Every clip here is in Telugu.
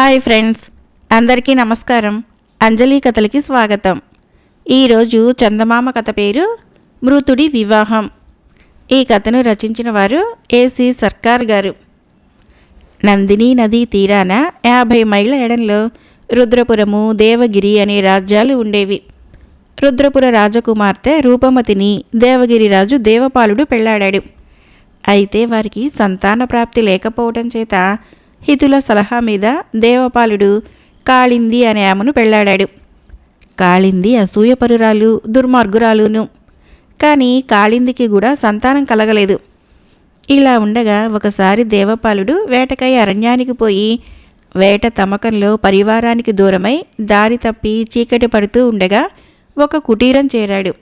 హాయ్ ఫ్రెండ్స్ అందరికీ నమస్కారం. అంజలి కథలకి స్వాగతం. ఈరోజు చందమామ కథ పేరు మృతుడి వివాహం. ఈ కథను రచించిన వారు ఏసి సర్కార్ గారు. నందిని నదీ తీరాన యాభై మైళ్ళ ఎడంలో రుద్రపురము దేవగిరి అనే రాజ్యాలు ఉండేవి. రుద్రపుర రాజకుమార్తె రూపమతిని దేవగిరి రాజు దేవపాలుడు పెళ్ళాడాడు. అయితే వారికి సంతాన ప్రాప్తి లేకపోవటం చేత హితుల సలహా మీద దేవపాలుడు కాళింది అనే ఆమెను పెళ్ళాడాడు. కాళింది అసూయపరురాలు దుర్మార్గురాలును. కానీ కాళిందికి కూడా సంతానం కలగలేదు. ఇలా ఉండగా ఒకసారి దేవపాలుడు వేటకై అరణ్యానికి పోయి వేట తమకంలో పరివారానికి దూరమై దారి తప్పి చీకటి పడుతూ ఉండగా ఒక కుటీరం చేరాడు.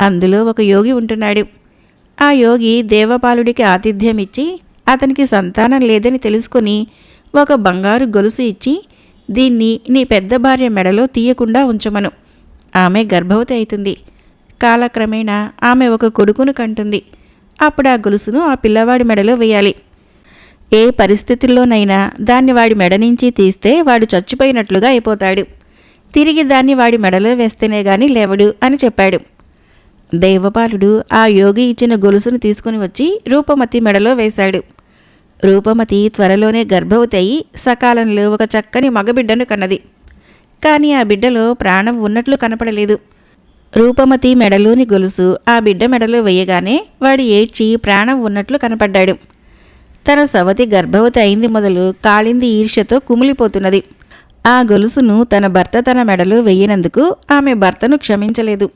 అందులో ఒక యోగి ఉంటున్నాడు. ఆ యోగి దేవపాలుడికి ఆతిథ్యం ఇచ్చి అతనికి సంతానం లేదని తెలుసుకొని ఒక బంగారు గొలుసు ఇచ్చి దీన్ని నీ పెద్ద భార్య మెడలో తీయకుండా ఉంచమను. ఆమె గర్భవతి అవుతుంది కాలక్రమేణా ఆమె ఒక కొడుకును కంటుంది. అప్పుడు ఆ గొలుసును ఆ పిల్లవాడి మెడలో వేయాలి. ఏ పరిస్థితుల్లోనైనా దాన్ని వాడి మెడ నుంచి తీస్తే వాడు చచ్చిపోయినట్లుగా అయిపోతాడు. తిరిగి దాన్ని వాడి మెడలో వేస్తేనే గాని లేవడు అని చెప్పాడు. దేవపాలుడు ఆ యోగి ఇచ్చిన గొలుసును తీసుకుని వచ్చి రూపమతి మెడలో వేశాడు. రూపమతి త్వరలోనే గర్భవతి అయి సకాలంలో ఒక చక్కని మగబిడ్డను కన్నది. కానీ ఆ బిడ్డలో ప్రాణం ఉన్నట్లు కనపడలేదు. రూపమతి మెడలోని గొలుసు ఆ బిడ్డ మెడలో వేయగానే వాడు ఏడ్చి ప్రాణం ఉన్నట్లు కనపడ్డాడు. తన సవతి గర్భవతి అయింది మొదలు కాళింది ఈర్ష్యతో కుమిలిపోతున్నది. ఆ గొలుసును తన భర్త తన మెడలో వేయనందుకు ఆమె భర్తను క్షమించలేదు.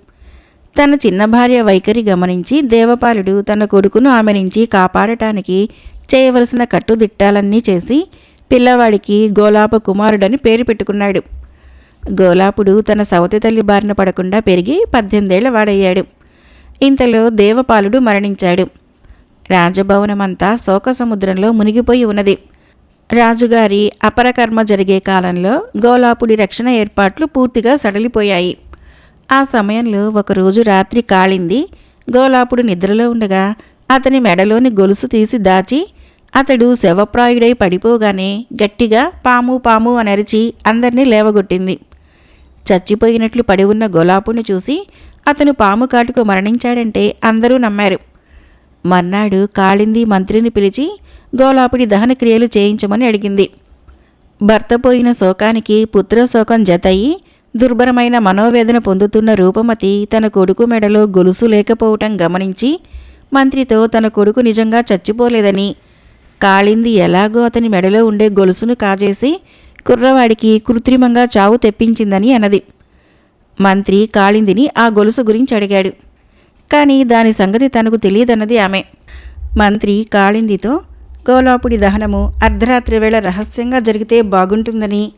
తన చిన్న భార్య వైఖరి గమనించి దేవపాలుడు తన కొడుకును ఆమె నుంచి కాపాడటానికి చేయవలసిన కట్టుదిట్టాలన్నీ చేసి పిల్లవాడికి గోలాప కుమారుడని పేరు పెట్టుకున్నాడు. గోలాపుడు తన సవతి తల్లి బారిన పడకుండా పెరిగి పద్దెనిమిదేళ్ళ వాడయ్యాడు. ఇంతలో దేవపాలుడు మరణించాడు. రాజభవనమంతా శోక సముద్రంలో మునిగిపోయి ఉన్నది. రాజుగారి అపరకర్మ జరిగే కాలంలో గోలాపుడి రక్షణ ఏర్పాట్లు పూర్తిగా సడలిపోయాయి. ఆ సమయంలో ఒకరోజు రాత్రి కాళింది గోలాపుడు నిద్రలో ఉండగా అతని మెడలోని గొలుసు తీసి దాచి అతడు శవప్రాయుడై పడిపోగానే గట్టిగా పాము పాము అని అరిచి అందరినీ లేవగొట్టింది. చచ్చిపోయినట్లు పడి ఉన్న గోలాపుని చూసి అతను పాము కాటుకు మరణించాడంటే అందరూ నమ్మారు. మర్నాడు కాళింది మంత్రిని పిలిచి గోలాపుడి దహన క్రియలు చేయించమని అడిగింది. భర్త పోయిన శోకానికి పుత్రశోకం జతయి దుర్భరమైన మనోవేదన పొందుతున్న రూపమతి తన కొడుకు మెడలో గొలుసు లేకపోవటం గమనించి మంత్రితో తన కొడుకు నిజంగా చచ్చిపోలేదని కాళింది ఎలాగో అతని మెడలో ఉండే గొలుసును కాజేసి కుర్రవాడికి కృత్రిమంగా చావు తెప్పించిందని అన్నది. మంత్రి కాళిందిని ఆ గొలుసు గురించి అడిగాడు. కానీ దాని సంగతి తనకు తెలియదన్నది ఆమె. మంత్రి కాళిందితో గోలాపుడి దహనము అర్ధరాత్రి వేళ రహస్యంగా జరిగితే బాగుంటుందని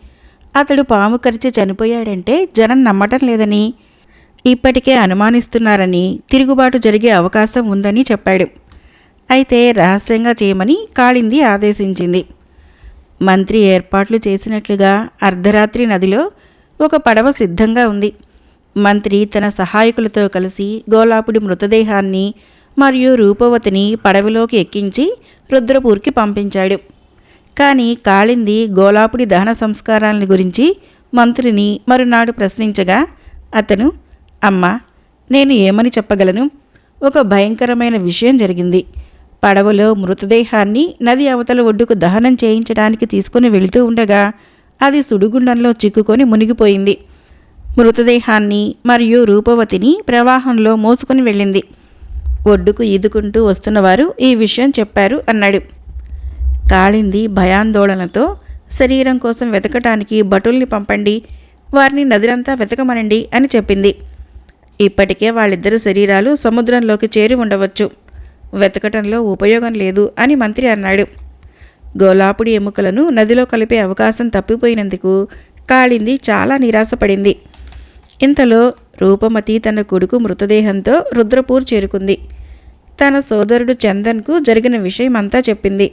అతడు పాము కరిచి చనిపోయాడంటే జనం నమ్మటం లేదని ఇప్పటికే అనుమానిస్తున్నారని తిరుగుబాటు జరిగే అవకాశం ఉందని చెప్పాడు. అయితే రహస్యంగా చేయమని కాళింది ఆదేశించింది. మంత్రి ఏర్పాట్లు చేసినట్లుగా అర్ధరాత్రి నదిలో ఒక పడవ సిద్ధంగా ఉంది. మంత్రి తన సహాయకులతో కలిసి గోలాపుడి మృతదేహాన్ని మరియు రూపవతిని పడవలోకి ఎక్కించి రుద్రపూర్కి పంపించాడు. కానీ కాళింది గోలాపుడి దహన సంస్కారాలని గురించి మంత్రిని మరునాడు ప్రశ్నించగా అతను అమ్మ నేను ఏమని చెప్పగలను? ఒక భయంకరమైన విషయం జరిగింది. పడవలో మృతదేహాన్ని నది అవతల ఒడ్డుకు దహనం చేయించడానికి తీసుకుని వెళుతూ ఉండగా అది సుడిగుండంలో చిక్కుకొని మునిగిపోయింది. మృతదేహాన్ని మరియు రూపవతిని ప్రవాహంలో మోసుకొని వెళ్ళింది. ఒడ్డుకు ఈదుకుంటూ వస్తున్నవారు ఈ విషయం చెప్పారు అన్నాడు. కాళింది భయాందోళనతో శరీరం కోసం వెతకటానికి భటుల్ని పంపండి వారిని నదిరంతా వెతకమనండి అని చెప్పింది. ఇప్పటికే వాళ్ళిద్దరు శరీరాలు సముద్రంలోకి చేరి ఉండవచ్చు. వెతకటంలో ఉపయోగం లేదు అని మంత్రి అన్నాడు. గోలాపుడి ఎముకలను నదిలో కలిపే అవకాశం తప్పిపోయినందుకు కాళింది చాలా నిరాశపడింది. ఇంతలో రూపమతి తన కొడుకు మృతదేహంతో రుద్రపూర్ చేరుకుంది. తన సోదరుడు చందన్కు జరిగిన విషయం అంతా చెప్పింది.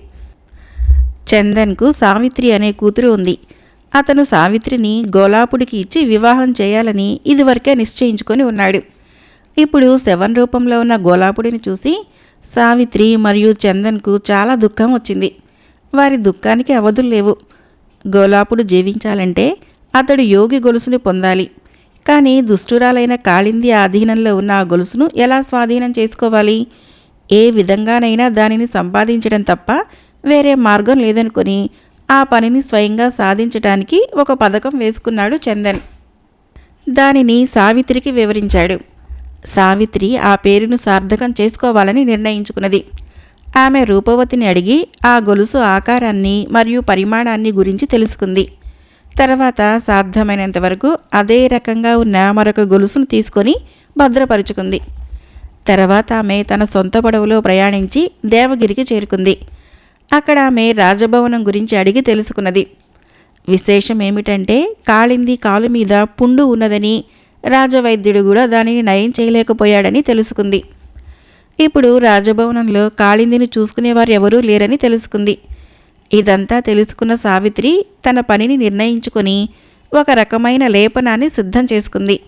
చందన్కు సావిత్రి అనే కూతురు ఉంది. అతను సావిత్రిని గోలాపుడికి ఇచ్చి వివాహం చేయాలని ఇదివరకే నిశ్చయించుకొని ఉన్నాడు. ఇప్పుడు శవన్ రూపంలో ఉన్న గోలాపుడిని చూసి సావిత్రి మరియు చందన్కు చాలా దుఃఖం వచ్చింది. వారి దుఃఖానికి అవధులు లేవు. గోలాపుడు జీవించాలంటే అతడు యోగి గొలుసుని పొందాలి. కానీ దుష్టురాలైన కాళింది ఆధీనంలో ఉన్న ఆ గొలుసును ఎలా స్వాధీనం చేసుకోవాలి? ఏ విధంగానైనా దానిని సంపాదించడం తప్ప వేరే మార్గం లేదనుకొని ఆ పనిని స్వయంగా సాధించటానికి ఒక పథకం వేసుకున్నాడు చందన్. దానిని సావిత్రికి వివరించాడు. సావిత్రి ఆ పేరును సార్థకం చేసుకోవాలని నిర్ణయించుకున్నది. ఆమె రూపవతిని అడిగి ఆ గొలుసు ఆకారాన్ని మరియు పరిమాణాన్ని గురించి తెలుసుకుంది. తర్వాత సాధ్యమైనంత వరకు అదే రకంగా ఉన్న మరొక గొలుసును తీసుకొని భద్రపరుచుకుంది. తర్వాత ఆమె తన సొంత పడవలో ప్రయాణించి దేవగిరికి చేరుకుంది. అక్కడ ఆమె రాజభవనం గురించి అడిగి తెలుసుకున్నది. విశేషం ఏమిటంటే కాళింది కాలు మీద పుండు ఉన్నదని రాజవైద్యుడు కూడా దానిని నయం చేయలేకపోయాడని తెలుసుకుంది. ఇప్పుడు రాజభవనంలో కాళిందిని చూసుకునేవారు ఎవరూ లేరని తెలుసుకుంది. ఇదంతా తెలుసుకున్న సావిత్రి తన పనిని నిర్ణయించుకొని ఒక రకమైన లేపనాన్ని సిద్ధం చేసుకుంది.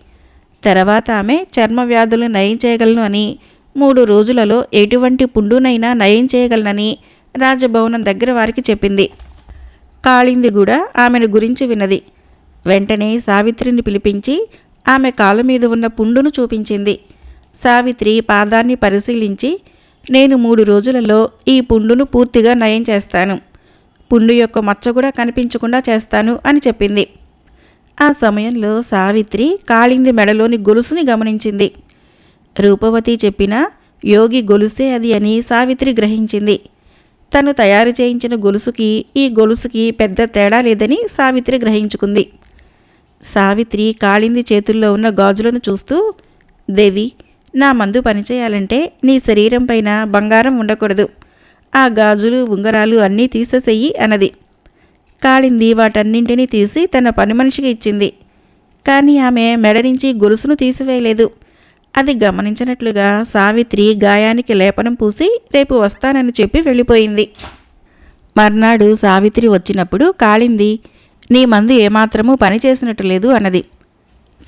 తర్వాత ఆమె చర్మ వ్యాధులు నయం చేయగలను అని మూడు రోజులలో ఎటువంటి పుండునైనా నయం చేయగలనని రాజభవనం దగ్గర వారికి చెప్పింది. కాళింది కూడా ఆమెను గురించి విన్నది. వెంటనే సావిత్రిని పిలిపించి ఆమె కాళ్ళ మీద ఉన్న పుండును చూపించింది. సావిత్రి పాదాన్ని పరిశీలించి నేను మూడు రోజులలో ఈ పుండును పూర్తిగా నయం చేస్తాను. పుండు యొక్క మచ్చ కూడా కనిపించకుండా చేస్తాను అని చెప్పింది. ఆ సమయంలో సావిత్రి కాళింది మెడలోని గొలుసుని గమనించింది. రూపవతి చెప్పిన యోగి గొలుసే అది అని సావిత్రి గ్రహించింది. తను తయారు చేయించిన గొలుసుకి ఈ గొలుసుకి పెద్ద తేడా లేదని సావిత్రి గ్రహించుకుంది. సావిత్రి కాళింది చేతుల్లో ఉన్న గాజులను చూస్తూ దేవి నా మందు పనిచేయాలంటే నీ శరీరం పైన బంగారం ఉండకూడదు. ఆ గాజులు ఉంగరాలు అన్నీ తీసేసేయి అన్నది. కాళింది వాటన్నింటినీ తీసి తన పని మనిషికి ఇచ్చింది. కానీ ఆమె మెడ నుంచి గొలుసును తీసివేయలేదు. అది గమనించినట్లుగా సావిత్రి గాయానికి లేపనం పూసి రేపు వస్తానని చెప్పి వెళ్ళిపోయింది. మర్నాడు సావిత్రి వచ్చినప్పుడు కాళింది నీ మందు ఏమాత్రమూ పని చేసినట్టు లేదు అన్నది.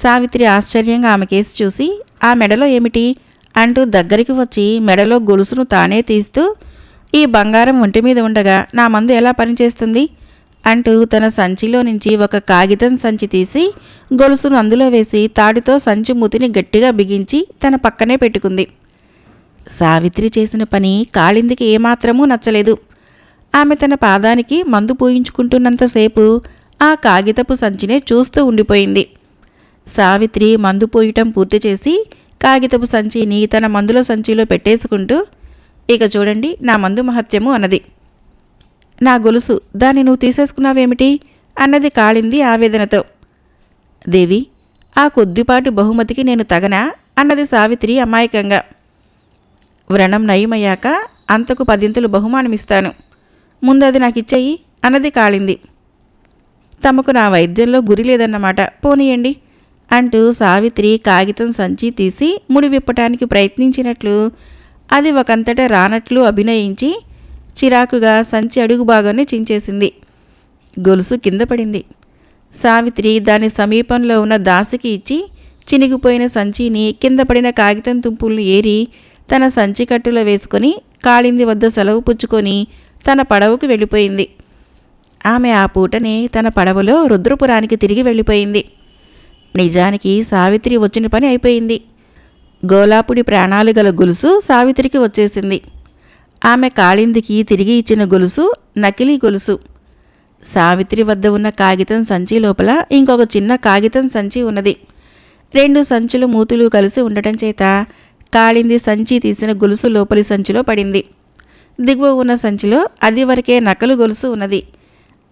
సావిత్రి ఆశ్చర్యంగా ఆమె కేసు చూసి ఆ మెడలో ఏమిటి? అంటూ దగ్గరికి వచ్చి మెడలో గొలుసును తానే తీస్తూ ఈ బంగారం ఒంటి మీద ఉండగా నా మందు ఎలా పనిచేస్తుంది? అంటూ తన సంచిలో నుంచి ఒక కాగితం సంచి తీసి గొలుసును అందులో వేసి తాడితో సంచి మూతిని గట్టిగా బిగించి తన పక్కనే పెట్టుకుంది. సావిత్రి చేసిన పని కాళిందికి ఏమాత్రమూ నచ్చలేదు. ఆమె తన పాదానికి మందు పూయించుకుంటున్నంతసేపు ఆ కాగితపు సంచినే చూస్తూ ఉండిపోయింది. సావిత్రి మందు పోయటం పూర్తి చేసి కాగితపు సంచిని తన మందుల సంచిలో పెట్టేసుకుంటూ ఇక చూడండి నా మందు మహత్యము అన్నది. నా గొలుసు దాన్ని నువ్వు తీసేసుకున్నావేమిటి? అన్నది కాళింది ఆవేదనతో. దేవి ఆ కొద్దిపాటి బహుమతికి నేను తగనా? అన్నది సావిత్రి అమాయకంగా. వ్రణం నయమయ్యాక అంతకు పదింతలు బహుమానమిస్తాను. ముందు అది నాకు ఇచ్చేయి అన్నది కాళింది. తమకు నా వైద్యంలో గురి లేదన్నమాట. పోనీయండి అంటూ సావిత్రి కాగితం సంచి తీసి ముడి విప్పటానికి ప్రయత్నించినట్లు అది ఒకంతట రానట్లు అభినయించి చిరాకుగా సంచి అడుగు భాగాన్ని చించేసింది. గొలుసు కింద పడింది. సావిత్రి దాని సమీపంలో ఉన్న దాసికి ఇచ్చి చినిగిపోయిన సంచిని కింద పడిన కాగితం తుంపుల్ని ఏరి తన సంచి కట్టులో వేసుకొని కాళింది వద్ద సెలవు పుచ్చుకొని తన పడవకు వెళ్ళిపోయింది. ఆమె ఆ పూటనే తన పడవలో రుద్రపురానికి తిరిగి వెళ్ళిపోయింది. నిజానికి సావిత్రి వచ్చిన పని అయిపోయింది. గోలాపుడి ప్రాణాలు గల గొలుసు సావిత్రికి వచ్చేసింది. ఆమె కాళిందికి తిరిగి ఇచ్చిన గొలుసు నకిలీ గొలుసు. సావిత్రి వద్ద ఉన్న కాగితం సంచి లోపల ఇంకొక చిన్న కాగితం సంచి ఉన్నది. రెండు సంచులు మూతులు కలిసి ఉండటం చేత కాళింది సంచి తీసిన గొలుసు లోపలి సంచిలో పడింది. దిగువ ఉన్న సంచిలో అది వరకే నకలు గొలుసు ఉన్నది.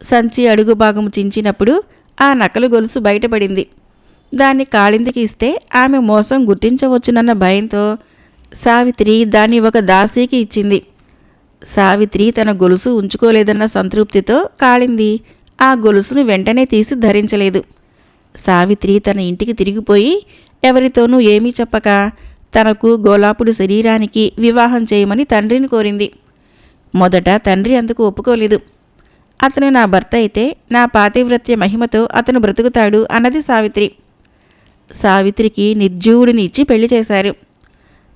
సంచి అడుగు భాగం చించినప్పుడు ఆ నకలు గొలుసు బయటపడింది. దాన్ని కాళిందికి ఇస్తే ఆమె మోసం గుర్తించవచ్చునన్న భయంతో సావిత్రి దాన్ని ఒక దాసీకి ఇచ్చింది. సావిత్రి తన గొలుసు ఉంచుకోలేదన్న సంతృప్తితో కాళింది ఆ గొలుసును వెంటనే తీసి ధరించలేదు. సావిత్రి తన ఇంటికి తిరిగిపోయి ఎవరితోనూ ఏమీ చెప్పక తనకు గోలాపుడు శరీరానికి వివాహం చేయమని తండ్రిని కోరింది. మొదట తండ్రి అందుకు ఒప్పుకోలేదు. అతను నా భర్త అయితే నా పాతివ్రత్య మహిమతో అతను బ్రతుకుతాడు అన్నది సావిత్రి. సావిత్రికి నిర్జీవుడిని ఇచ్చి పెళ్ళి చేశారు.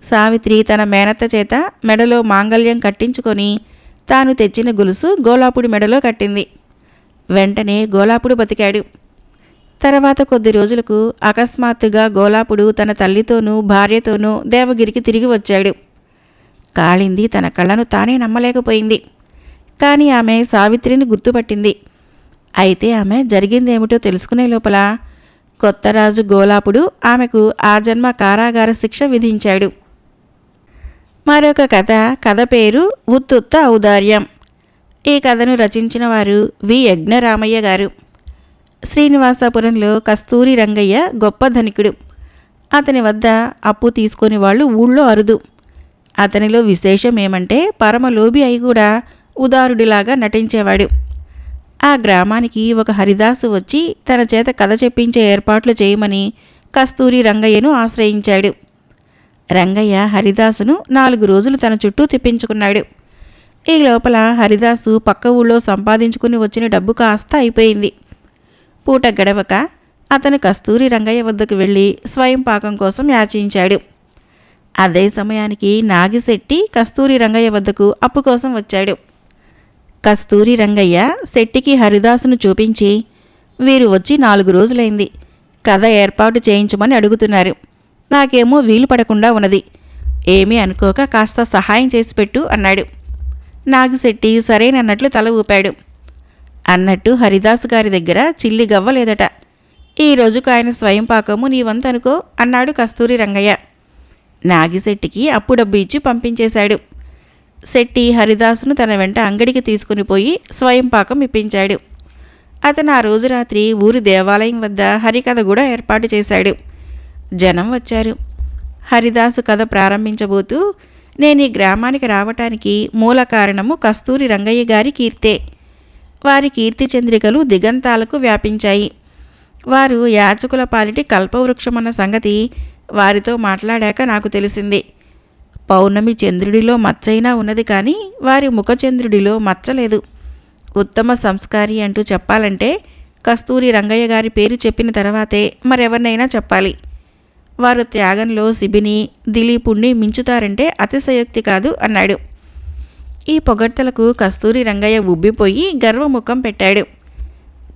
సావిత్రి తన మేనత్త చేత మెడలో మాంగల్యం కట్టించుకొని తాను తెచ్చిన గొలుసు గోలాపుడి మెడలో కట్టింది. వెంటనే గోలాపుడు బతికాడు. తర్వాత కొద్ది రోజులకు అకస్మాత్తుగా గోలాపుడు తన తల్లితోనూ భార్యతోనూ దేవగిరికి తిరిగి వచ్చాడు. కాళింది తన కళ్ళను తానే నమ్మలేకపోయింది. కానీ ఆమె సావిత్రిని గుర్తుపట్టింది. అయితే ఆమె జరిగిందేమిటో తెలుసుకునే లోపల కొత్తరాజు గోలాపుడు ఆమెకు ఆ జన్మ కారాగార శిక్ష విధించాడు. మరొక కథ కథ పేరు ఉత్తుత్త ఔదార్యం. ఈ కథను రచించిన వారు వి. యజ్ఞరామయ్య గారు. శ్రీనివాసపురంలో కస్తూరి రంగయ్య గొప్ప ధనికుడు. అతని వద్ద అప్పు తీసుకొని వాళ్ళు ఊళ్ళో అరుదు. అతనిలో విశేషం ఏమంటే పరమలోభి అయి కూడా ఉదారుడిలాగా నటించేవాడు. ఆ గ్రామానికి ఒక హరిదాసు వచ్చి తన చేత కథ చెప్పించే ఏర్పాట్లు చేయమని కస్తూరి రంగయ్యను ఆశ్రయించాడు. రంగయ్య హరిదాసును నాలుగు రోజులు తన చుట్టూ తిప్పించుకున్నాడు. ఈ లోపల హరిదాసు పక్క ఊళ్ళో సంపాదించుకుని వచ్చిన డబ్బు కాస్త అయిపోయింది. పూట గడవక అతను కస్తూరి రంగయ్య వద్దకు వెళ్ళి స్వయం పాకం కోసం యాచించాడు. అదే సమయానికి నాగిశెట్టి కస్తూరి రంగయ్య వద్దకు అప్పు కోసం వచ్చాడు. కస్తూరి రంగయ్య శెట్టికి హరిదాసును చూపించి వీరు వచ్చి నాలుగు రోజులైంది. కథ ఏర్పాటు చేయించమని అడుగుతున్నారు. నాకేమో వీలు పడకుండా ఉన్నది. ఏమీ అనుకోక కాస్త సహాయం చేసి పెట్టు అన్నాడు. నాగిశెట్టి సరేనన్నట్లు తల ఊపాడు. అన్నట్టు హరిదాసు గారి దగ్గర చిల్లి గవ్వలేదట. ఈ రోజుకు ఆయన స్వయం పాకము నీ వంతనుకో అన్నాడు కస్తూరి రంగయ్య. నాగిశెట్టికి అప్పు డబ్బు ఇచ్చి పంపించేశాడు. శెట్టి హరిదాసును తన వెంట అంగడికి తీసుకుని పోయి స్వయం పాకం ఇప్పించాడు. అతను ఆ రోజు రాత్రి ఊరి దేవాలయం వద్ద హరికథ కూడా ఏర్పాటు చేశాడు. జనం వచ్చారు. హరిదాసు కథ ప్రారంభించబోతూ నేను ఈ గ్రామానికి రావటానికి మూల కారణము కస్తూరి రంగయ్య గారి కీర్తే. వారి కీర్తి చంద్రికలు దిగంతాలకు వ్యాపించాయి. వారు యాచకుల పాలిటి కల్పవృక్షమన్న సంగతి వారితో మాట్లాడాక నాకు తెలిసింది. పౌర్ణమి చంద్రుడిలో మచ్చైనా ఉన్నది కానీ వారి ముఖచంద్రుడిలో మచ్చలేదు ఉత్తమ సంస్కారి అంటూ చెప్పాలంటే కస్తూరి రంగయ్య గారి పేరు చెప్పిన తర్వాతే మరెవరినైనా చెప్పాలి. వారు త్యాగంలో శిబిని దిలీపుణ్ణి మించుతారంటే అతిశయోక్తి కాదు అన్నాడు. ఈ పొగడ్తలకు కస్తూరి రంగయ్య ఉబ్బిపోయి గర్వముఖం పెట్టాడు.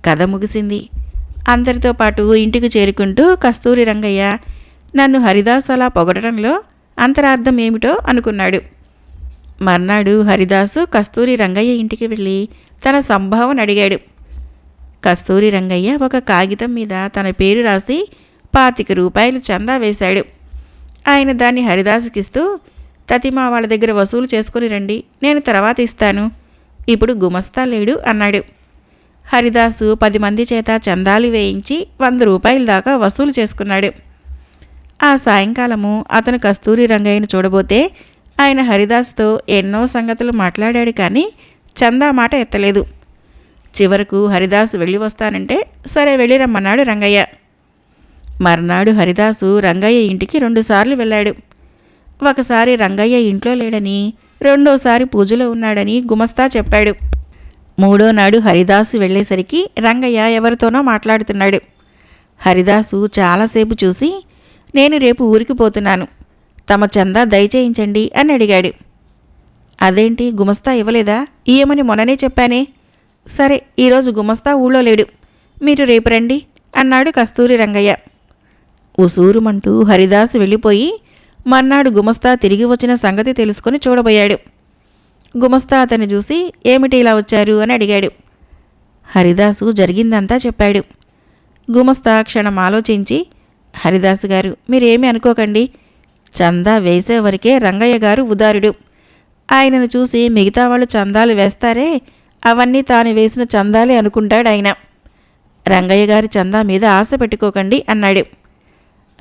కథ ముగిసింది. అందరితో పాటు ఇంటికి చేరుకుంటూ కస్తూరి రంగయ్య నన్ను హరిదాస్ అలా పొగడటంలో అంతరార్థం ఏమిటో అనుకున్నాడు. మర్నాడు హరిదాసు కస్తూరి రంగయ్య ఇంటికి వెళ్ళి తన సంభావన అడిగాడు. కస్తూరి రంగయ్య ఒక కాగితం మీద తన పేరు రాసి పాతిక రూపాయలు చందా వేశాడు. ఆయన దాన్ని హరిదాసుకిస్తూ తతిమా వాళ్ళ దగ్గర వసూలు చేసుకుని రండి నేను తర్వాత ఇస్తాను. ఇప్పుడు గుమస్తా లేడు అన్నాడు. హరిదాసు పది మంది చేత చందాలు వేయించి వంద రూపాయల దాకా వసూలు చేసుకున్నాడు. ఆ సాయంకాలము అతను కస్తూరి రంగయ్యను చూడబోతే ఆయన హరిదాస్తో ఎన్నో సంగతులు మాట్లాడాడు కానీ చందా మాట ఎత్తలేదు. చివరకు హరిదాసు వెళ్ళి వస్తానంటే సరే వెళ్ళి రమ్మన్నాడు రంగయ్య. మర్నాడు హరిదాసు రంగయ్య ఇంటికి రెండుసార్లు వెళ్ళాడు. ఒకసారి రంగయ్య ఇంట్లో లేడని రెండోసారి పూజలో ఉన్నాడని గుమస్తా చెప్పాడు. మూడో నాడు హరిదాసు వెళ్ళేసరికి రంగయ్య ఎవరితోనో మాట్లాడుతున్నాడు. హరిదాసు చాలాసేపు చూసి నేను రేపు ఊరికి పోతున్నాను. తమ చందా దయచేయించండి అని అడిగాడు. అదేంటి గుమస్తా ఇవ్వలేదా? ఇయ్యమని మొన్ననే చెప్పానే. సరే ఈరోజు గుమస్తా ఊళ్ళో లేడు. మీరు రేపు రండి అన్నాడు కస్తూరి రంగయ్య. ఉసూరుమంటూ హరిదాస్ వెళ్ళిపోయి మర్నాడు గుమస్తా తిరిగి వచ్చిన సంగతి తెలుసుకొని చూడబోయాడు. గుమస్తా అతను చూసి ఏమిటి ఇలా వచ్చారు? అని అడిగాడు. హరిదాసు జరిగిందంతా చెప్పాడు. గుమస్తా క్షణం ఆలోచించి హరిదాస్ గారు మీరేమి అనుకోకండి. చందా వేసేవరకే రంగయ్య గారు ఉదారుడు. ఆయనను చూసి మిగతా వాళ్ళు చందాలు వేస్తారే? అవన్నీ తాను వేసిన చందాలే అనుకుంటాడు ఆయన. రంగయ్య గారి చందా మీద ఆశ పెట్టుకోకండి అన్నాడు.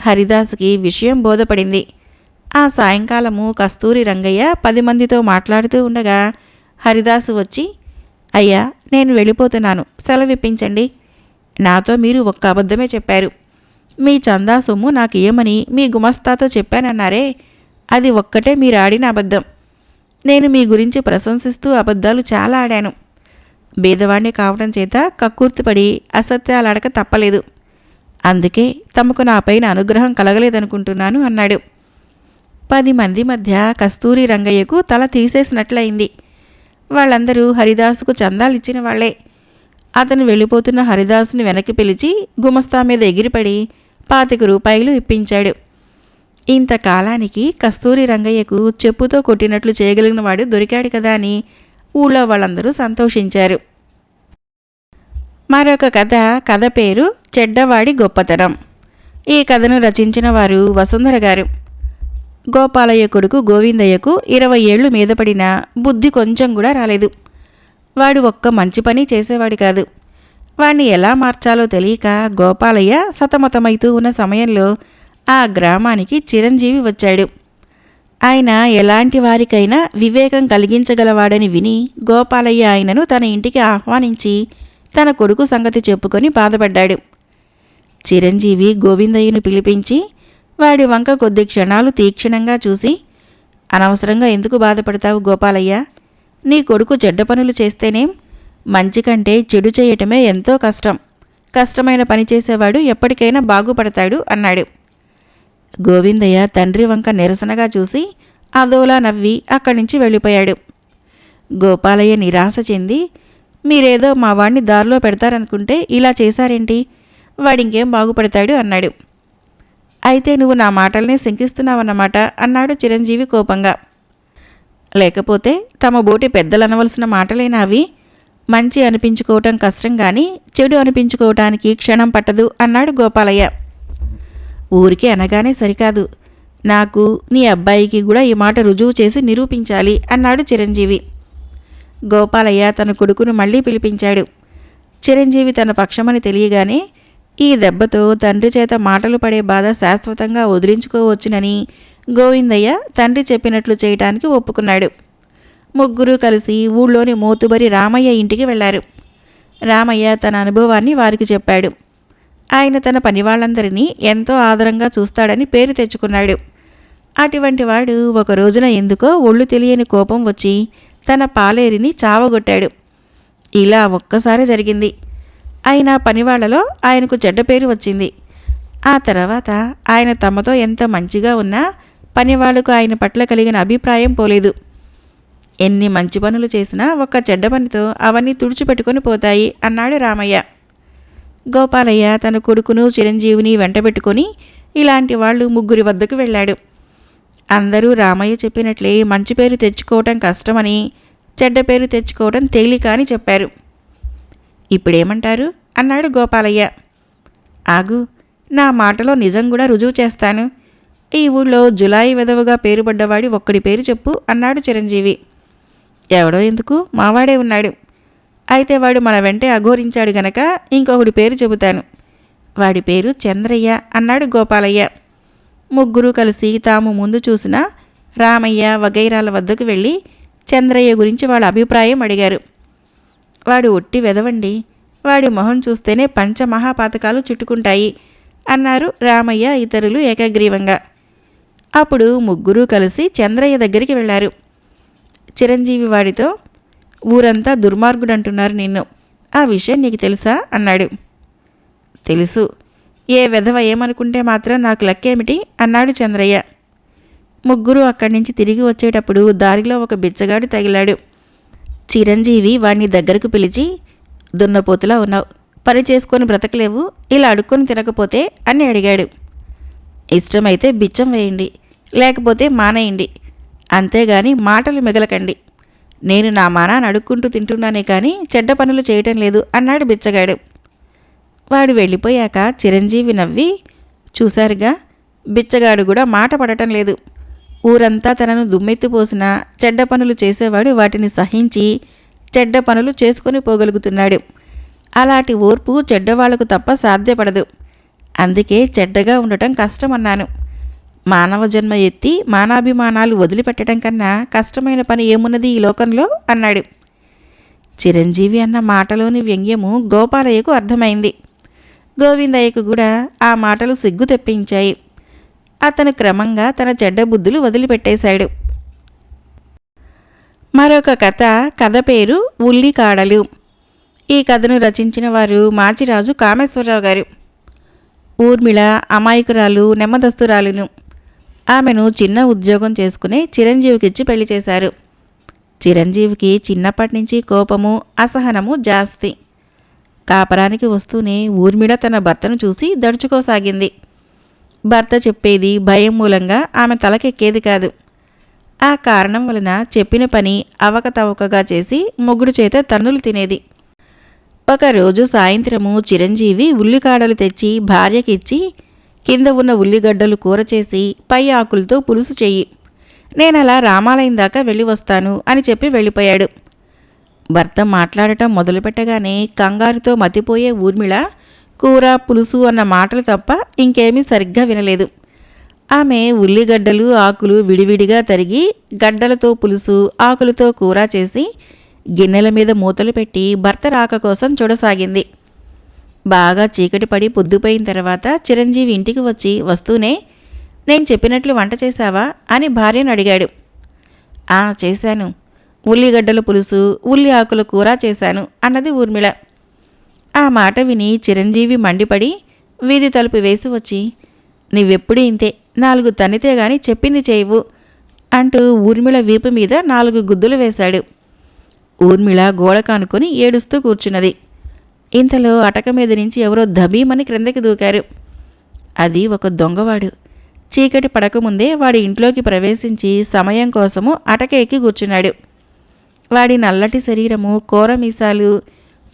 హరిదాస్కి విషయం బోధపడింది. ఆ సాయంకాలము కస్తూరి రంగయ్య పది మందితో మాట్లాడుతూ ఉండగా హరిదాసు వచ్చి అయ్యా నేను వెళ్ళిపోతున్నాను. సెలవిప్పించండి. నాతో మీరు ఒక్క అబద్ధమే చెప్పారు. మీ చందా సొమ్ము నాకు ఇయ్యమని మీ గుమస్తాతో చెప్పానన్నారే. అది ఒక్కటే మీరు ఆడిన అబద్ధం. నేను మీ గురించి ప్రశంసిస్తూ అబద్ధాలు చాలా ఆడాను. బీదవాణ్ణి కావడం చేత కక్కుర్తిపడి అసత్యాలాడక తప్పలేదు. అందుకే తమకు నాపైన అనుగ్రహం కలగలేదనుకుంటున్నాను అన్నాడు. పది మంది మధ్య కస్తూరి రంగయ్యకు తల తీసేసినట్లయింది. వాళ్ళందరూ హరిదాసుకు చందాలిచ్చిన వాళ్ళే అతను వెళ్ళిపోతున్న హరిదాసుని వెనక్కి పిలిచి గుమస్తా మీద ఎగిరిపడి పాతిక రూపాయలు ఇప్పించాడు. ఇంతకాలానికి కస్తూరి రంగయ్యకు చెప్పుతో కొట్టినట్లు చేయగలిగిన వాడు దొరికాడు కదా అని ఊళ్ళో వాళ్ళందరూ సంతోషించారు. మరొక కథ కథ పేరు చెడ్డవాడి గొప్పతనం. ఈ కథను రచించిన వారు వసుంధర గారు. గోపాలయ్య కొడుకు గోవిందయ్యకు ఇరవై ఏళ్ళు మీద పడిన బుద్ధి కొంచెం కూడా రాలేదు. వాడు ఒక్క మంచి పని చేసేవాడు కాదు. వాణ్ణి ఎలా మార్చాలో తెలియక గోపాలయ్య సతమతమైతూ ఉన్న సమయంలో ఆ గ్రామానికి చిరంజీవి వచ్చాడు. ఆయన ఎలాంటి వారికైనా వివేకం కలిగించగలవాడని విని గోపాలయ్య ఆయనను తన ఇంటికి ఆహ్వానించి తన కొడుకు సంగతి చెప్పుకొని బాధపడ్డాడు. చిరంజీవి గోవిందయ్యను పిలిపించి వాడి వంక కొద్ది క్షణాలు తీక్షణంగా చూసి అనవసరంగా ఎందుకు బాధపడతావు గోపాలయ్య? నీ కొడుకు చెడ్డ పనులు చేస్తేనేం మంచి కంటే చెడు చేయటమే ఎంతో కష్టం. కష్టమైన పని చేసేవాడు ఎప్పటికైనా బాగుపడతాడు అన్నాడు. గోవిందయ్య తండ్రి వంక నిరసనగా చూసి అదోలా నవ్వి అక్కడి నుంచి వెళ్ళిపోయాడు. గోపాలయ్య నిరాశ చెంది మీరేదో మా వాడిని దారిలో పెడతారనుకుంటే ఇలా చేశారేంటి? వాడింకేం బాగుపడతాడు అన్నాడు. అయితే నువ్వు నా మాటల్ని శంకిస్తున్నావన్నమాట అన్నాడు చిరంజీవి కోపంగా. లేకపోతే తమ బోటి పెద్దలు అనవలసిన మాటలేనా అవి మంచి అనిపించుకోవటం కష్టం కానీ చెడు అనిపించుకోవటానికి క్షణం పట్టదు అన్నాడు గోపాలయ్య. ఊరికి అనగానే సరికాదు. నాకు నీ అబ్బాయికి కూడా ఈ మాట రుజువు చేసి నిరూపించాలి అన్నాడు చిరంజీవి. గోపాలయ్య తన కొడుకును మళ్ళీ పిలిపించాడు. చిరంజీవి తన పక్షమని తెలియగానే ఈ దెబ్బతో తండ్రి చేత మాటలు పడే బాధ శాశ్వతంగా వదిలించుకోవచ్చునని గోవిందయ్య తండ్రి చెప్పినట్లు చేయటానికి ఒప్పుకున్నాడు. ముగ్గురు కలిసి ఊళ్ళోని మోతుబరి రామయ్య ఇంటికి వెళ్ళారు రామయ్య తన అనుభవాన్ని వారికి చెప్పాడు. ఆయన తన పనివాళ్ళందరినీ ఎంతో ఆదరంగా చూస్తాడని పేరు తెచ్చుకున్నాడు. అటువంటి వాడు ఒక రోజున ఎందుకో ఒళ్ళు తెలియని కోపం వచ్చి తన పాలేరిని చావగొట్టాడు. ఇలా ఒక్కసారి జరిగింది. అయినా పనివాళ్ళలో ఆయనకు చెడ్డ పేరు వచ్చింది. ఆ తర్వాత ఆయన తమతో ఎంత మంచిగా ఉన్నా పనివాళ్ళకు ఆయన పట్ల కలిగిన అభిప్రాయం పోలేదు. ఎన్ని మంచి పనులు చేసినా ఒక్క చెడ్డ పనితో అవన్నీ తుడిచిపెట్టుకొని పోతాయి అన్నాడు రామయ్య. గోపాలయ్య తన కొడుకును చిరంజీవిని వెంటబెట్టుకొని ఇలాంటి వాళ్ళు ముగ్గురి వద్దకు వెళ్ళాడు. అందరూ రామయ్య చెప్పినట్లే మంచి పేరు తెచ్చుకోవటం కష్టమని చెడ్డ పేరు తెచ్చుకోవటం తేలిక అని చెప్పారు. ఇప్పుడేమంటారు? అన్నాడు గోపాలయ్య. ఆగు నా మాటలో నిజం కూడా రుజువు చేస్తాను. ఈ ఊళ్ళో జులాయి వెదవుగా పేరుపడ్డవాడి ఒక్కడి పేరు చెప్పు అన్నాడు చిరంజీవి. ఎవడో ఎందుకు? మావాడే ఉన్నాడు. అయితే వాడు మన వెంటే అఘోరించాడు గనక ఇంకొకడి పేరు చెబుతాను. వాడి పేరు చంద్రయ్య అన్నాడు గోపాలయ్య. ముగ్గురు కలిసి తాము ముందు చూసిన రామయ్య వగైరాల వద్దకు వెళ్ళి చంద్రయ్య గురించి వాళ్ళ అభిప్రాయం అడిగారు. వాడు ఒట్టి వెదవండి. వాడి మొహం చూస్తేనే పంచమహాపాతకాలు చుట్టుకుంటాయి అన్నారు రామయ్య ఇతరులు ఏకగ్రీవంగా. అప్పుడు ముగ్గురు కలిసి చంద్రయ్య దగ్గరికి వెళ్ళారు. చిరంజీవి వాడితో ఊరంతా దుర్మార్గుడు అంటున్నారు నిన్ను. ఆ విషయం నీకు తెలుసా? అన్నాడు. తెలుసు. ఏ విధవ ఏమనుకుంటే మాత్రం నాకు లెక్కేమిటి? అన్నాడు చంద్రయ్య. ముగ్గురు అక్కడి నుంచి తిరిగి వచ్చేటప్పుడు దారిలో ఒక బిచ్చగాడు తగిలాడు. చిరంజీవి వాణ్ణి దగ్గరకు పిలిచి దున్నపోతులా ఉన్నావు. పని చేసుకొని బ్రతకలేవు. ఇలా అడుక్కొని తినకపోతే? అని అడిగాడు. ఇష్టమైతే బిచ్చం వేయండి. లేకపోతే మానేయండి. అంతేగాని మాటలు మిగలకండి. నేను నా మానాన్ని అడుక్కుంటూ తింటున్నానే కానీ చెడ్డ పనులు చేయటం లేదు అన్నాడు బిచ్చగాడు. వాడు వెళ్ళిపోయాక చిరంజీవి నవ్వి చూశారుగా బిచ్చగాడు కూడా మాట పడటం లేదు. ఊరంతా తనను దుమ్మెత్తిపోసిన చెడ్డ పనులు చేసేవాడు వాటిని సహించి చెడ్డ పనులు చేసుకొని పోగలుగుతున్నాడు. అలాంటి ఓర్పు చెడ్డవాళ్ళకు తప్ప సాధ్యపడదు. అందుకే చెడ్డగా ఉండటం కష్టమన్నాను. మానవ జన్మ ఎత్తి మానాభిమానాలు వదిలిపెట్టడం కన్నా కష్టమైన పని ఏమున్నది ఈ లోకంలో? అన్నాడు. చిరంజీవి అన్న మాటలోని వ్యంగ్యము గోపాలయ్యకు అర్థమైంది. గోవిందయ్యకు కూడా ఆ మాటలు సిగ్గు తెప్పించాయి. అతను క్రమంగా తన చెడ్డ బుద్ధులు వదిలిపెట్టేశాడు. మరొక కథ కథ పేరు ఉల్లికాడలు. ఈ కథను రచించిన వారు మాచిరాజు కామేశ్వరరావు గారు. ఊర్మిళ అమాయకురాలు నెమ్మదస్తురాలును. ఆమెను చిన్న ఉద్యోగం చేసుకుని చిరంజీవికిచ్చి పెళ్ళి చేశారు. చిరంజీవికి చిన్నప్పటి నుంచి కోపము అసహనము జాస్తి. కాపరానికి వస్తూనే ఊర్మిళ తన భర్తను చూసి దడుచుకోసాగింది. భర్త చెప్పేది భయం మూలంగా ఆమె తలకెక్కేది కాదు. ఆ కారణం వలన చెప్పిన పని అవకతవకగా చేసి మొగుడు చేత తన్నులు తినేది. ఒకరోజు సాయంత్రము చిరంజీవి ఉల్లికాడలు తెచ్చి భార్యకిచ్చి కింద ఉన్న ఉల్లిగడ్డలు కూర చేసి పై ఆకులతో పులుసు చెయ్యి. నేనలా రామాలయం దాకా వెళ్ళి వస్తాను అని చెప్పి వెళ్ళిపోయాడు. భర్త మాట్లాడటం మొదలుపెట్టగానే కంగారుతో మతిపోయే ఊర్మిళ కూర పులుసు అన్న మాటలు తప్ప ఇంకేమీ సరిగ్గా వినలేదు. ఆమె ఉల్లిగడ్డలు ఆకులు విడివిడిగా తరిగి గడ్డలతో పులుసు ఆకులతో కూర చేసి గిన్నెల మీద మూతలు పెట్టి భర్త రాక కోసం చూడసాగింది. బాగా చీకటి పడి పొద్దుపోయిన తర్వాత చిరంజీవి ఇంటికి వచ్చి వస్తూనే నేను చెప్పినట్లు వంట చేశావా? అని భార్యను అడిగాడు. ఆ చేశాను. ఉల్లిగడ్డల పులుసు ఉల్లి ఆకుల కూర చేశాను అన్నది ఊర్మిళ. ఆ మాట విని చిరంజీవి మండిపడి వీధి తలుపు వేసి వచ్చి నువ్వెప్పుడు ఇంతే నాలుగు తన్నితే గాని చెప్పింది చేయవు అంటూ ఊర్మిళ వీపు మీద నాలుగు గుద్దులు వేశాడు. ఊర్మిళ గోడ కానుకొని ఏడుస్తూ కూర్చున్నది. ఇంతలో అటక మీద నుంచి ఎవరో ధబీమని క్రిందకి దూకారు. అది ఒక దొంగవాడు. చీకటి పడకముందే వాడి ఇంట్లోకి ప్రవేశించి సమయం కోసము అటక ఎక్కి కూర్చున్నాడు. వాడి నల్లటి శరీరము కోర మీసాలు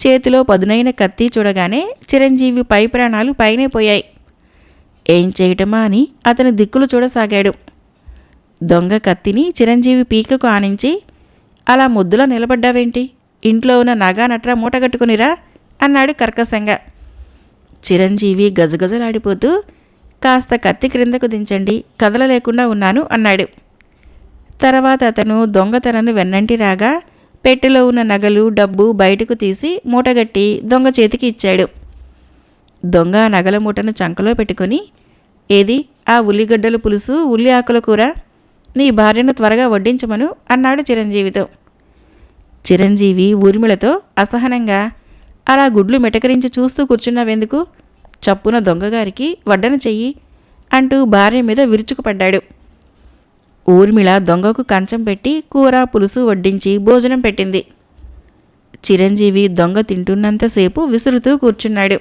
చేతిలో పదునైన కత్తి చూడగానే చిరంజీవి పై ప్రాణాలు పైనే పోయాయి. ఏం చేయటమా అని అతని దిక్కులు చూడసాగాడు. దొంగ కత్తిని చిరంజీవి పీకకు ఆనించి అలా ముద్దులో నిలబడ్డావేంటి? ఇంట్లో ఉన్న నగా నట్రా మూటగట్టుకునిరా అన్నాడు కర్కశంగా. చిరంజీవి గజగజలాడిపోతూ కాస్త కత్తి క్రిందకు దించండి కదలలేకుండా ఉన్నాను అన్నాడు. తర్వాత అతను దొంగతనను వెన్నంటి రాగా పెట్టెలో ఉన్న నగలు డబ్బు బయటకు తీసి మూటగట్టి దొంగ చేతికి ఇచ్చాడు. దొంగ నగల మూటను చంకలో పెట్టుకొని ఏది ఆ ఉల్లిగడ్డల పులుసు ఉల్లి ఆకుల కూర? నీ భార్యను త్వరగా వడ్డించమను అన్నాడు చిరంజీవితో. చిరంజీవి ఊర్మిళతో అసహనంగా అలా గుడ్లు మిటకరించి చూస్తూ కూర్చున్నావెందుకు? చప్పున దొంగగారికి వడ్డన చెయ్యి అంటూ భార్య మీద విరుచుకుపడ్డాడు. ఊర్మిళ దొంగకు కంచం పెట్టి కూర పులుసు వడ్డించి భోజనం పెట్టింది. చిరంజీవి దొంగ తింటున్నంతసేపు విసురుతూ కూర్చున్నాడు.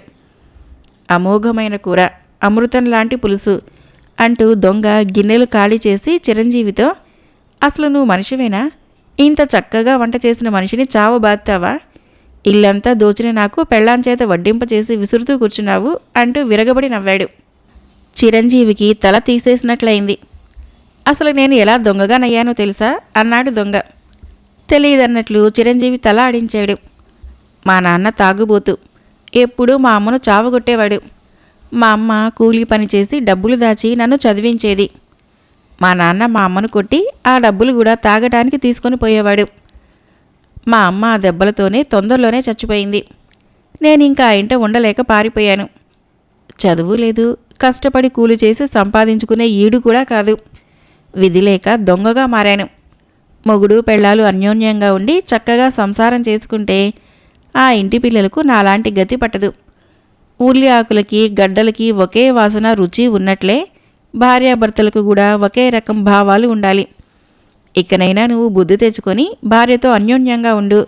అమోఘమైన కూర అమృతం లాంటి పులుసు అంటూ దొంగ గిన్నెలు ఖాళీ చేసి చిరంజీవితో అసలు నువ్వు మనిషివేనా? ఇంత చక్కగా వంట చేసిన మనిషిని చావబాత్తావా ఇల్లంతా దోచిన నాకు పెళ్ళాంచేత వడ్డింపచేసి విసురుతూ కూర్చున్నావు అంటూ విరగబడి నవ్వాడు. చిరంజీవికి తల తీసేసినట్లయింది. అసలు నేను ఎలా దొంగగానయ్యానో తెలుసా? అన్నాడు దొంగ. తెలియదన్నట్లు చిరంజీవి తల ఆడించాడు. మా నాన్న తాగుబోతు. ఎప్పుడూ మా అమ్మను చావగొట్టేవాడు. మా అమ్మ కూలీ పని చేసి డబ్బులు దాచి నన్ను చదివించేది. మా నాన్న మా అమ్మను కొట్టి ఆ డబ్బులు కూడా తాగటానికి తీసుకొని పోయేవాడు. మా అమ్మ ఆ దెబ్బలతోనే తొందరలోనే చచ్చిపోయింది. నేను ఇంకా ఆ ఇంట ఉండలేక పారిపోయాను. చదువు లేదు కష్టపడి కూలి చేసి సంపాదించుకునే ఈడు కూడా కాదు. విధి లేక దొంగగా మారాను. మొగుడు పెళ్ళాలు అన్యోన్యంగా ఉండి చక్కగా సంసారం చేసుకుంటే ఆ ఇంటి పిల్లలకు నాలాంటి గతి పట్టదు. ఊర్లి ఆకులకి గడ్డలకి ఒకే వాసన రుచి ఉన్నట్లే భార్యాభర్తలకు కూడా ఒకే రకం భావాలు ఉండాలి. ఇకనైనా నువ్వు బుద్ధి తెచ్చుకొని భార్యతో అన్యోన్యంగా ఉండు.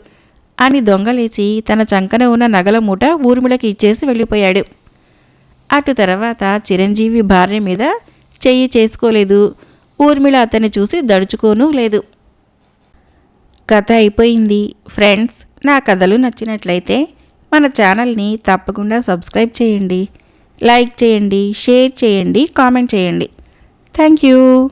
అని దొంగలేచి తన చంకన ఉన్న నగల మూట ఊర్మిళకి ఇచ్చేసి వెళ్ళిపోయాడు. అటు తర్వాత చిరంజీవి భార్య మీద చెయ్యి చేసుకోలేదు. ఊర్మిళ అతన్ని చూసి దడుచుకోనూ లేదు. కథ అయిపోయింది. ఫ్రెండ్స్ నా కథలు నచ్చినట్లయితే మన ఛానల్ని తప్పకుండా సబ్స్క్రైబ్ చేయండి. లైక్ చేయండి షేర్ చేయండి కామెంట్ చేయండి. Thank you.